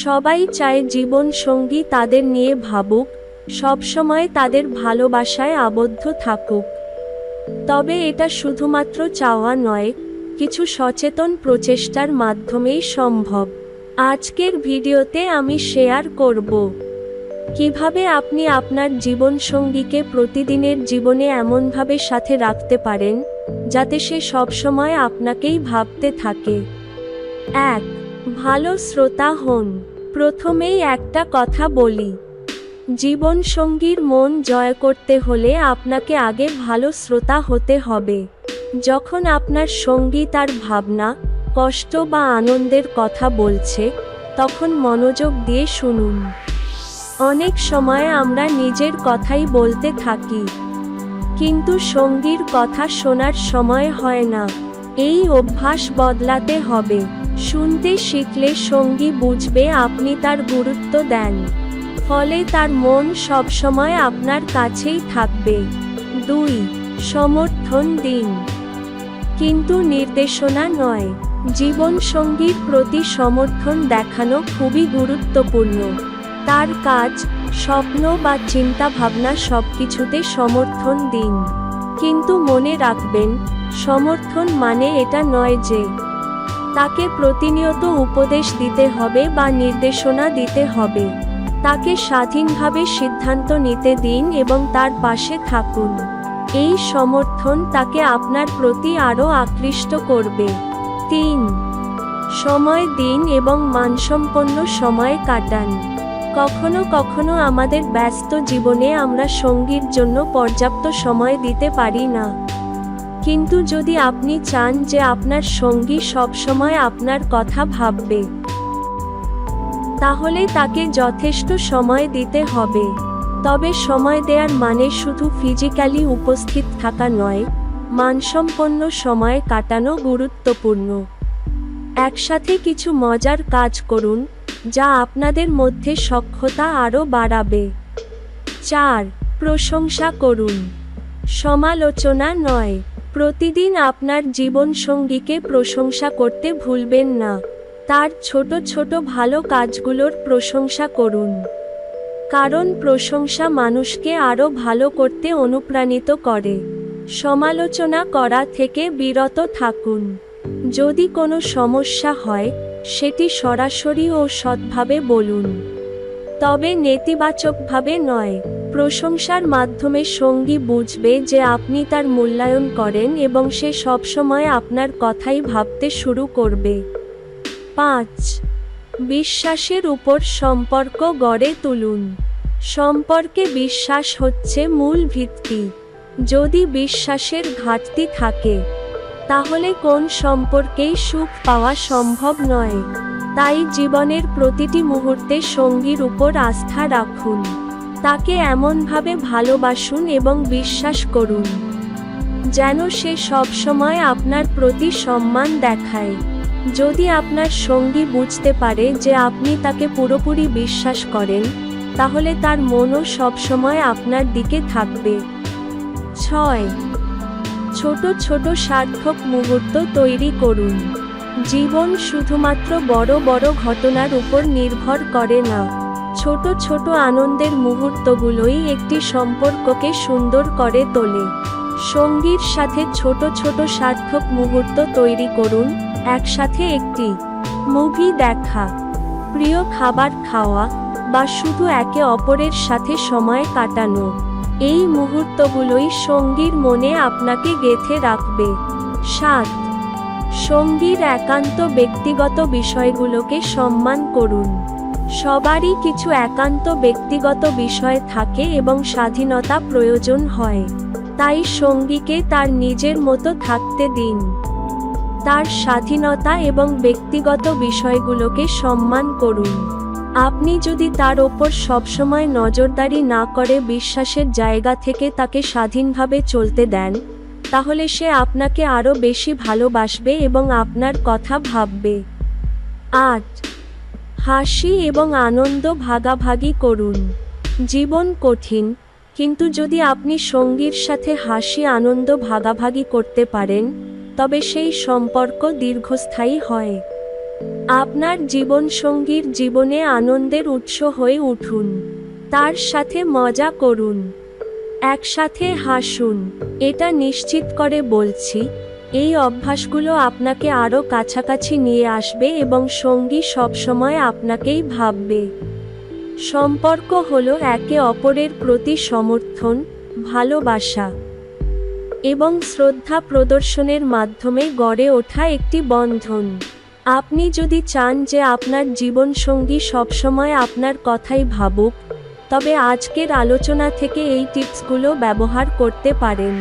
সবাই চায় জীবন সঙ্গী তাদের নিয়ে ভাবুক সবসময় তাদের ভালোবাসায় আবদ্ধ থাকুক। তবে এটা শুধুমাত্র চাওয়া নয়, কিছু সচেতন প্রচেষ্টার মাধ্যমেই সম্ভব। আজকের ভিডিওতে আমি শেয়ার করব, কীভাবে আপনি আপনার জীবনসঙ্গীকে প্রতিদিনের জীবনে এমনভাবে সাথে রাখতে পারেন, যাতে সে সবসময় আপনাকেই ভাবতে থাকে। এক ভালো শ্রোতা হন। প্রথমেই একটা কথা বলি। জীবনসঙ্গীর মন জয় করতে হলে আপনাকে আগে ভালো শ্রোতা হতে হবে। যখন আপনার সঙ্গী তার ভাবনা, কষ্ট বা আনন্দের কথা বলছে, তখন মনোযোগ দিয়ে শুনুন। অনেক সময় আমরা নিজের কথাই বলতে থাকি। কিন্তু সঙ্গীর কথা শোনার সময় হয় না। এই অভ্যাস বদলাতে হবে। শুনতে শিখলে সঙ্গী বুঝবে আপনি তার গুরুত্ব দেন। ফলে তার মন সবসময় আপনার কাছেই থাকবে। দুই, সমর্থন দিন। কিন্তু নির্দেশনা নয়। জীবন সঙ্গীর প্রতি সমর্থন দেখানো খুবই গুরুত্বপূর্ণ। তার কাজ, স্বপ্ন বা চিন্তা ভাবনা সবকিছুতে সমর্থন দিন। কিন্তু মনে রাখবেন, সমর্থন মানে এটা নয় যে তাকে প্রতিনিয়ত উপদেশ দিতে হবে বা নির্দেশনা দিতে হবে। তাকে স্বাধীনভাবে সিদ্ধান্ত নিতে দিন এবং তার পাশে থাকুন। এই সমর্থন তাকে আপনার প্রতি আরও আকৃষ্ট করবে। তিন, সময় দিন এবং মানসম্পন্ন সময় কাটান। কখনো কখনো আমাদের ব্যস্ত জীবনে আমরা সঙ্গীর জন্য পর্যাপ্ত সময় দিতে পারি না। কিন্তু যদি আপনি চান যে আপনার সঙ্গী সবসময় আপনার কথা ভাববে, তাহলে তাকে যথেষ্ট সময় দিতে হবে। তবে সময় দেওয়ার মানে শুধু ফিজিক্যালি উপস্থিত থাকা নয়, মানসম্পন্ন সময় কাটানো গুরুত্বপূর্ণ। একসাথে কিছু মজার কাজ করুন, যা আপনাদের মধ্যে সক্ষতা আরও বাড়াবে। চার, প্রশংসা করুন। সমালোচনা নয়। প্রতিদিন আপনার জীবনসঙ্গীকে প্রশংসা করতে ভুলবেন না। তার ছোট ছোট ভালো কাজগুলোর প্রশংসা করুন। কারণ প্রশংসা মানুষকে আরও ভালো করতে অনুপ্রাণিত করে। সমালোচনা করা থেকে বিরত থাকুন। যদি কোনো সমস্যা হয়, সেটি সরাসরি ও সৎভাবে বলুন। তবে নেতিবাচকভাবে নয়। প্রশংসার মাধ্যমে সঙ্গী বুঝবে যে আপনি তার মূল্যায়ন করেন এবং সে সবসময় আপনার কথাই ভাবতে শুরু করবে। পাঁচ, বিশ্বাসের উপর সম্পর্ক গড়ে তুলুন। সম্পর্কে বিশ্বাস হচ্ছে মূল ভিত্তি। যদি বিশ্বাসের ঘাটতি থাকে, তাহলে কোন সম্পর্কেই সুখ পাওয়া সম্ভব নয়। তাই জীবনের প্রতিটি মুহূর্তে সঙ্গীর উপর আস্থা রাখুন। তাকে এমনভাবে ভালোবাসুন এবং বিশ্বাস করুন, যেন সে সবসময় আপনার প্রতি সম্মান দেখায়। যদি আপনার সঙ্গী বুঝতে পারে যে আপনি তাকে পুরোপুরি বিশ্বাস করেন, তাহলে তার মনও সবসময় আপনার দিকে থাকবে। ছয়, ছোট ছোট সার্থক মুহূর্ত তৈরি করুন। জীবন শুধুমাত্র বড় বড় ঘটনার উপর নির্ভর করে না। ছোট ছোট আনন্দের মুহূর্তগুলোই একটি সম্পর্ককে সুন্দর করে তোলে। সঙ্গীর সাথে ছোট ছোট সার্থক মুহূর্ত তৈরি করুন, একসাথে একটি মুভি দেখা, প্রিয় খাবার খাওয়া, বা শুধু একে অপরের সাথে সময় কাটানো। এই মুহূর্তগুলোই সঙ্গীর মনে আপনাকে গেথে রাখবে। সাত, সঙ্গীর একান্ত ব্যক্তিগত বিষয়গুলোকে সম্মান করুন। সবারই কিছু একান্ত ব্যক্তিগত বিষয় থাকে এবং স্বাধীনতা প্রয়োজন হয়। তাই সঙ্গীকে তার নিজের মতো থাকতে দিন। তার স্বাধীনতা এবং ব্যক্তিগত বিষয়গুলোকে সম্মান করুন। আপনি যদি তার ওপর সবসময় নজরদারি না করে বিশ্বাসের জায়গা থেকে তাকে স্বাধীনভাবে চলতে দেন, তাহলে সে আপনাকে আরও বেশি ভালোবাসবে এবং আপনার কথা ভাববে। আট হাসি এবং আনন্দ ভাগাভাগি করুন। জীবন কঠিন, কিন্তু যদি আপনি সঙ্গীর সাথে হাসি, আনন্দ ভাগাভাগি করতে পারেন, তবে সেই সম্পর্ক দীর্ঘস্থায়ী হয়। আপনার জীবনসঙ্গীর জীবনে আনন্দের উৎস হয়ে উঠুন। তার সাথে মজা করুন। একসাথে হাসুন। এটা নিশ্চিত করে বলছি এই অভ্যাসগুলো আপনাকে আরও কাছাকাছি নিয়ে আসবে এবং সঙ্গী সবসময় আপনাকেই ভাববে। সম্পর্ক হলো একে অপরের প্রতি সমর্থন, ভালোবাসা এবং শ্রদ্ধা প্রদর্শনের মাধ্যমে গড়ে ওঠা একটি বন্ধন। আপনি যদি চান যে আপনার জীবনসঙ্গী সবসময় আপনার কথাই ভাবুক, তবে আজকের আলোচনা থেকে এই টিপসগুলো ব্যবহার করতে পারেন।